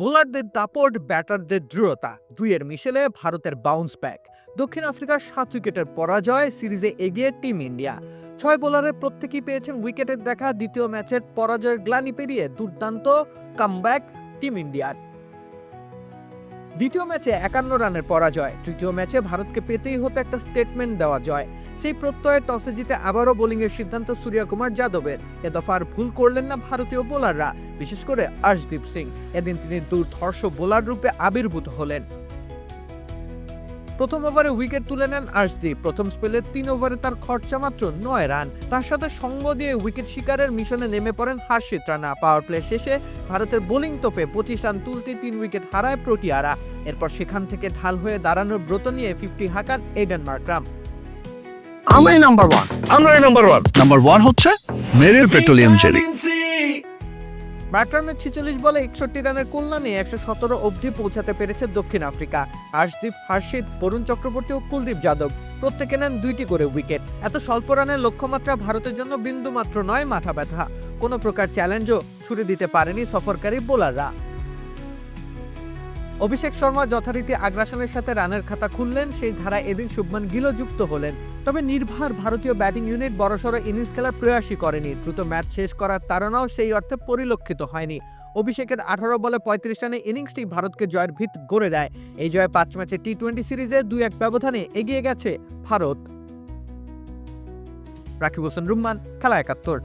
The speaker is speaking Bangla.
বোলারদের দাপট, ব্যাটারদের দৃঢ়তা দুইয়ের মিশেলে ভারতের বাউন্স ব্যাক দক্ষিণ আফ্রিকার সাত উইকেটের পরাজয় সিরিজে এগিয়ে টিম ইন্ডিয়া। ছয় বোলারের প্রত্যেকেই পেয়েছেন উইকেটের দেখা, দ্বিতীয় ম্যাচের পরাজয়ের গ্লানি পেরিয়ে দুর্দান্ত কামব্যাক টিম ইন্ডিয়ার। দ্বিতীয় ম্যাচে একান্ন রানের পরাজয়, তৃতীয় ম্যাচে ভারতকে পেতেই হতো একটা স্টেটমেন্ট দেওয়া জয়। সেই প্রত্যয়ে টসে জিতে আবারও বোলিংয়ের সিদ্ধান্ত সূর্যকুমার যাদবের। এ দফার ভুল করলেন না ভারতীয় বোলাররা, বিশেষ করে আর্শদীপ সিং। এদিন তিনি দুর্ধর্ষ বোলার রূপে আবির্ভূত হলেন। প্রথম ওভারে উইকেট তুলে নেন আর্শদীপ। প্রথম স্পেলের তিন ওভারে তার খরচা মাত্র নয় রান। তার সাথে সঙ্গ দিয়ে উইকেট শিকারের মিশনে নেমে পড়েন হার্ষিত রানা। পাওয়ার প্লে শেষে ভারতের বোলিং তোপে পঁচিশ রান তুলতে তিন উইকেট হারায় প্রোটিয়ারা। এরপর সেখান থেকে ঢাল হয়ে দাঁড়ানোর ব্রত নিয়ে ফিফটি হাঁকান এডেন মার্ক্রাম। আমি নাম্বার ওয়ান আমরাই নাম্বার ওয়ান নাম্বার ওয়ান হচ্ছে মেরিল পেট্রোলিয়াম জেলি। মার্ক্রামের ছিচল্লিশ বলে একষট্টি রানের কল্যাণে একশো সতেরো অবধি পৌঁছাতে পেরেছে দক্ষিণ আফ্রিকা। আশদীপ হার্ষিত বরুণ চক্রবর্তী ও কুলদীপ যাদব। প্রত্যেকে নেন দুইটি করে উইকেট। এত স্বল্প রানের লক্ষ্যমাত্রা ভারতের জন্য বিন্দু মাত্র নয় মাথা ব্যথা। কোনো প্রকার চ্যালেঞ্জও ছুড়ে দিতে পারেনি সফরকারী বোলাররা। অভিষেক শর্মা যথারীতি আগ্রাসনের সাথে রানের খাতা খুললেন। সেই ধারায় এদিন শুভমান গিলও যুক্ত হলেন। তবে নির্ভার, ভারতীয় ব্যাটিং ইউনিট বড়সড় ইনিংস খেলার প্রয়াসই করেনি। দ্রুত ম্যাচ শেষ করার তাড়নাও সেই অর্থে পরিলক্ষিত হয়নি। অভিষেকের আঠারো বলে পঁয়ত্রিশ রানে ইনিংসটি ভারতকে জয়ের ভিত গড়ে দেয়। এই জয়ে পাঁচ ম্যাচে টি টোয়েন্টি সিরিজে দুই এক ব্যবধানে এগিয়ে গেছে ভারত। রাকিব হোসেন, রুম্মান, খেলা একাত্তর।